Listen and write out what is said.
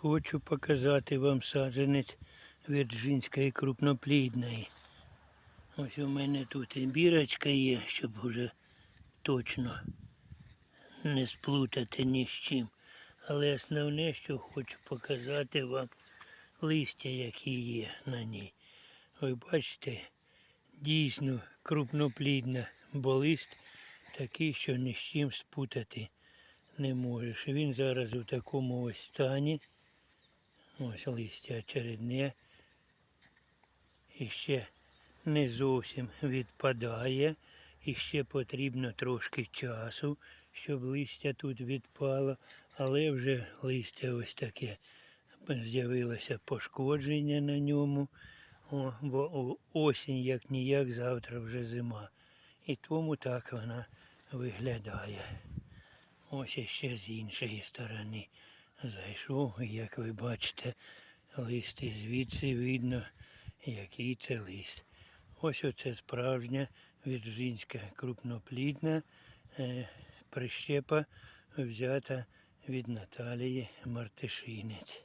Хочу показати вам саджанець вірджинської крупноплідної. Ось у мене тут і бірочка є, щоб вже точно не сплутати ні з чим. Але основне, що хочу показати вам листя, які є на ній. Ви бачите, дійсно крупноплідна, бо лист такий, що ні з чим спутати не можеш. Він зараз у такому ось стані. Ось листя очередне. І не зовсім відпадає. І ще потрібно трошки часу, щоб листя тут відпало. Але вже листя ось таке з'явилося пошкодження на ньому. О, бо осінь як ніяк, завтра вже зима. І тому так вона виглядає. Ось ще з іншої сторони зайшов, як ви бачите, лист і звідси видно, який це лист. Ось оце справжня вірджинська крупноплідна е, прищепа взята від Наталії Мартишинець.